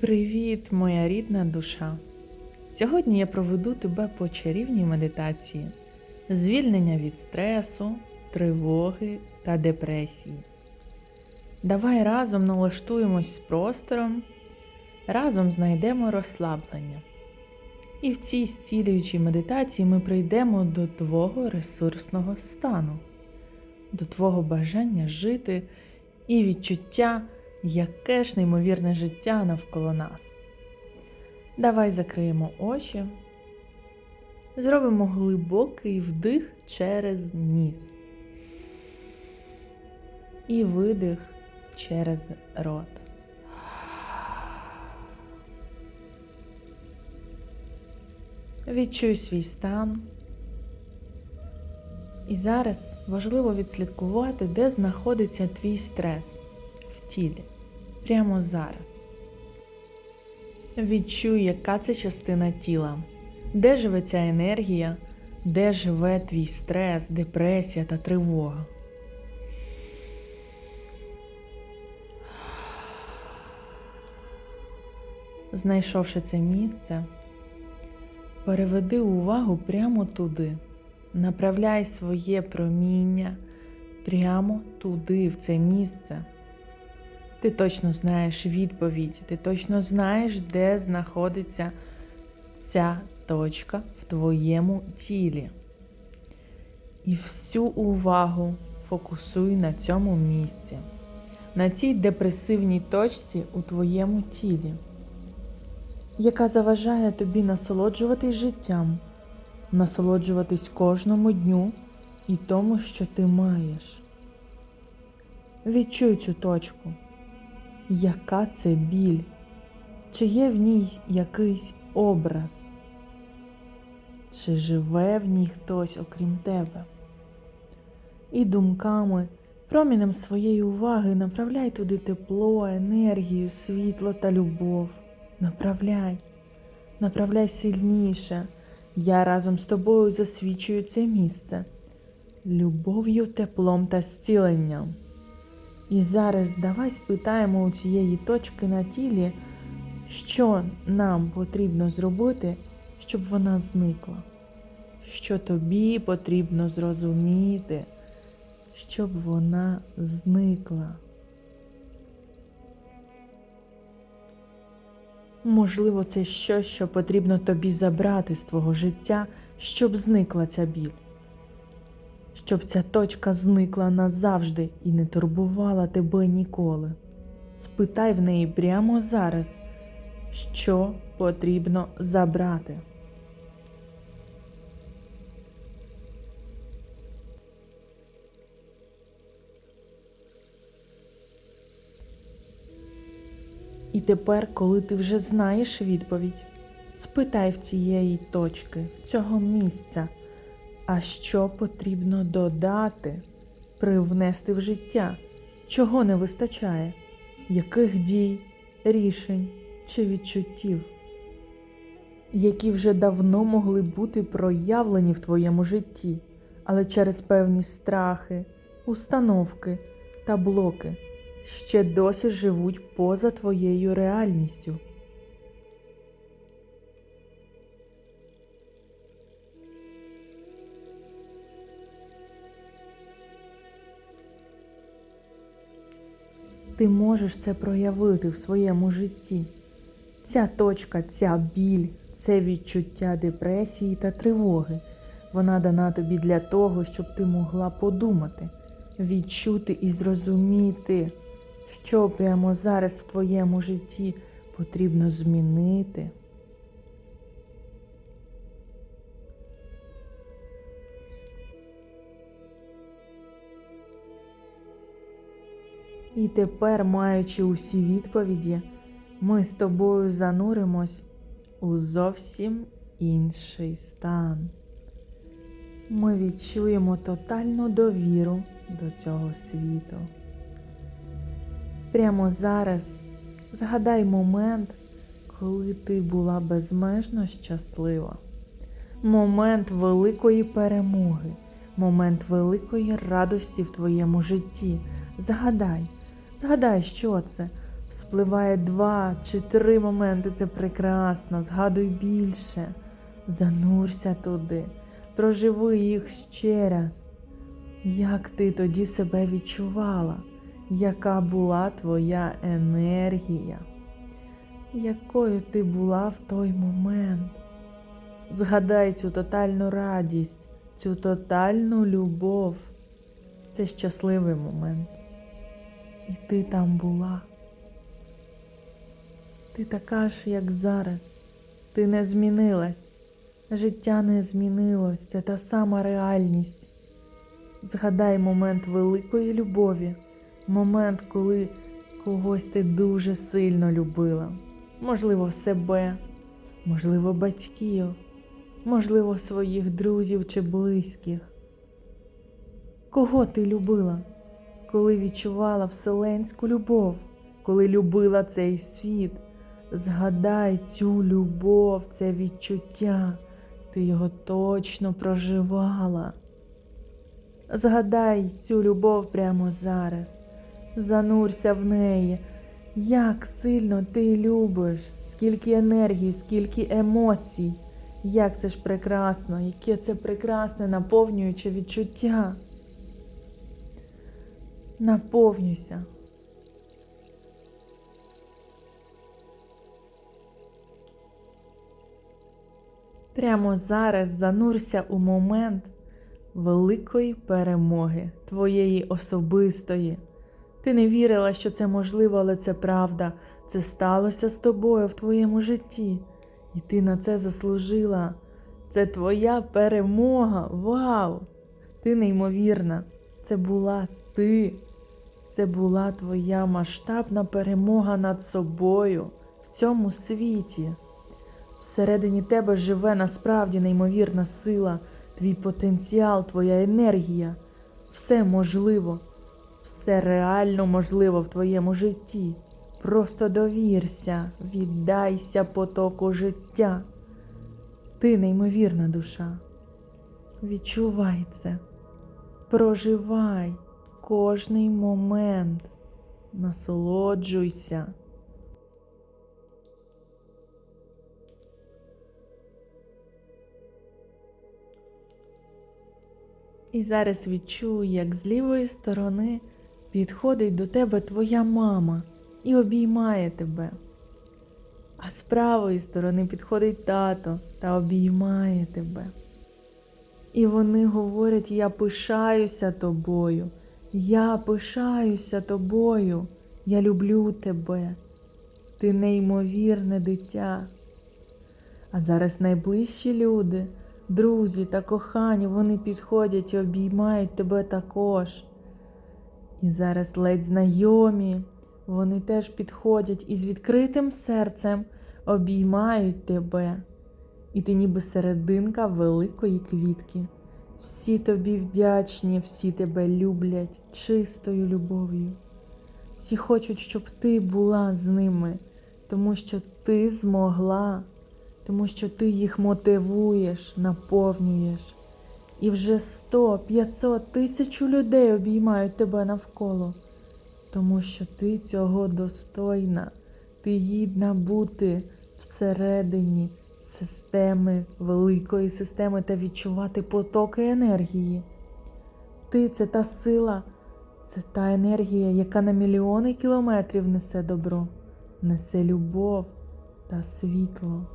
Привіт, моя рідна душа! Сьогодні я проведу тебе по чарівній медитації, звільнення від стресу, тривоги та депресії. Давай разом налаштуємось з простором, разом знайдемо розслаблення. І в цій зцілюючій медитації ми прийдемо до твого ресурсного стану, до твого бажання жити і відчуття, яке ж неймовірне життя навколо нас. Давай закриємо очі, зробимо глибокий вдих через ніс і видих через рот. Відчуй свій стан. І зараз важливо відслідкувати, де знаходиться твій стрес тілі. Прямо зараз. Відчуй, яка це частина тіла, де живе ця енергія, де живе твій стрес, депресія та тривога. Знайшовши це місце, переведи увагу прямо туди. Направляй своє проміння прямо туди, в це місце. Ти точно знаєш відповідь, ти точно знаєш, де знаходиться ця точка в твоєму тілі. І всю увагу фокусуй на цьому місці, на цій депресивній точці у твоєму тілі, яка заважає тобі насолоджуватись життям, насолоджуватись кожному дню і тому, що ти маєш. Відчуй цю точку яка це біль, чи є в ній якийсь образ, чи живе в ній хтось окрім тебе. І думками, промінем своєї уваги направляй туди тепло, енергію, світло та любов. Направляй, направляй сильніше. Я разом з тобою засвічую це місце любов'ю, теплом та зціленням. І зараз давай спитаємо у цієї точки на тілі, що нам потрібно зробити, щоб вона зникла. Що тобі потрібно зрозуміти, щоб вона зникла. Можливо, це щось, що потрібно тобі забрати з твого життя, щоб зникла ця біль щоб ця точка зникла назавжди і не турбувала тебе ніколи. Спитай в неї прямо зараз, що потрібно забрати. І тепер, коли ти вже знаєш відповідь, спитай в цієї точки, в цього місця. А що потрібно додати, привнести в життя, чого не вистачає, яких дій, рішень чи відчуттів, які вже давно могли бути проявлені в твоєму житті, але через певні страхи, установки та блоки ще досі живуть поза твоєю реальністю. Ти можеш це проявити в своєму житті. Ця точка, ця біль, це відчуття депресії та тривоги. Вона дана тобі для того, щоб ти могла подумати, відчути і зрозуміти, що прямо зараз в твоєму житті потрібно змінити. І тепер, маючи усі відповіді, ми з тобою зануримось у зовсім інший стан. Ми відчуємо тотальну довіру до цього світу. Прямо зараз згадай момент, коли ти була безмежно щаслива, момент великої перемоги, момент великої радості в твоєму житті. Згадай. Згадай, що це, Спливає два чи три моменти, це прекрасно. Згадуй більше. Занурся туди, проживи їх ще раз. Як ти тоді себе відчувала? Яка була твоя енергія? Якою ти була в той момент? Згадай цю тотальну радість, цю тотальну любов. Це щасливий момент. І ти там була. Ти така ж, як зараз. Ти не змінилась. Життя не змінилось. Це та сама реальність. Згадай момент великої любові, момент, коли когось ти дуже сильно любила. Можливо, себе, можливо, батьків, можливо, своїх друзів чи близьких. Кого ти любила, коли відчувала вселенську любов, коли любила цей світ? Згадай цю любов, це відчуття, ти його точно проживала. Згадай цю любов прямо зараз, занурся в неї. Як сильно ти любиш, скільки енергії, скільки емоцій, як це ж прекрасно, яке це прекрасне наповнююче відчуття. Наповнюйся. Прямо зараз занурся у момент великої перемоги, твоєї особистої. Ти не вірила, що це можливо, але це правда. Це сталося з тобою в твоєму житті. І ти на це заслужила. Це твоя перемога. Вау! Ти неймовірна. Це була ти. Це була твоя масштабна перемога над собою в цьому світі. Всередині тебе живе насправді неймовірна сила, твій потенціал, твоя енергія. Все можливо, все реально можливо в твоєму житті. Просто довірся, віддайся потоку життя. Ти неймовірна душа. Відчувай це, проживай кожний момент, насолоджуйся. І зараз відчуй, як з лівої сторони підходить до тебе твоя мама і обіймає тебе. А з правої сторони підходить тато та обіймає тебе. І вони говорять: Я пишаюся тобою, я пишаюся тобою, я люблю тебе. Ти неймовірне дитя. А зараз найближчі люди, друзі та кохані, вони підходять і обіймають тебе також. І зараз ледь знайомі, вони теж підходять і з відкритим серцем обіймають тебе. І ти ніби серединка великої квітки. Всі тобі вдячні, всі тебе люблять чистою любов'ю. Всі хочуть, щоб ти була з ними, тому що ти змогла, тому що ти їх мотивуєш, наповнюєш. І вже 100, 500, тисячу людей обіймають тебе навколо, тому що ти цього достойна, ти гідна бути всередині системи, великої системи та відчувати потоки енергії. Ти це та сила, це та енергія, яка на мільйони кілометрів несе добро, несе любов та світло.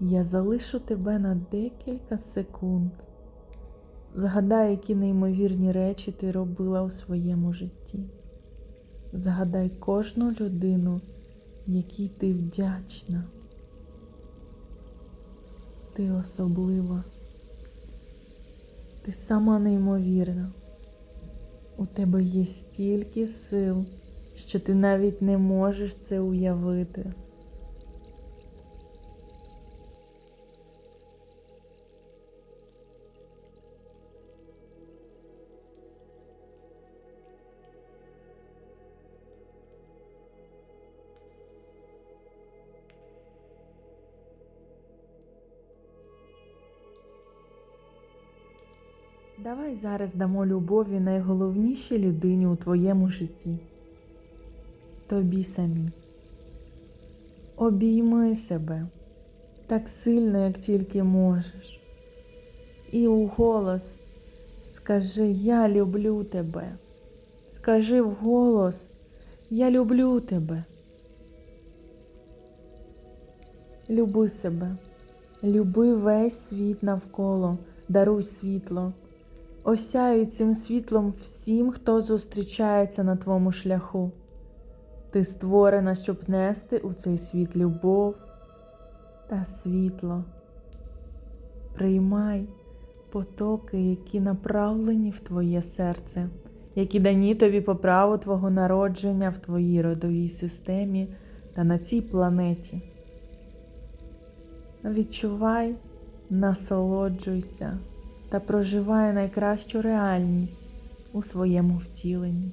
Я залишу тебе на декілька секунд. Згадай, які неймовірні речі ти робила у своєму житті. Згадай кожну людину, якій ти вдячна. Ти особлива, ти сама неймовірна. У тебе є стільки сил, що ти навіть не можеш це уявити. Давай зараз дамо любові найголовнішій людині у твоєму житті. тобі самі. Обійми себе так сильно, як тільки можеш. І у голос скажи Я люблю тебе. Скажи вголос Я люблю тебе. Люби себе, люби весь світ навколо, даруй світло. Осяюй цим світлом всім, хто зустрічається на твоєму шляху. Ти створена, щоб нести у цей світ любов та світло. Приймай потоки, які направлені в твоє серце, які дані тобі по праву твого народження в твоїй родовій системі та на цій планеті. Відчувай, насолоджуйся та проживає найкращу реальність у своєму втіленні.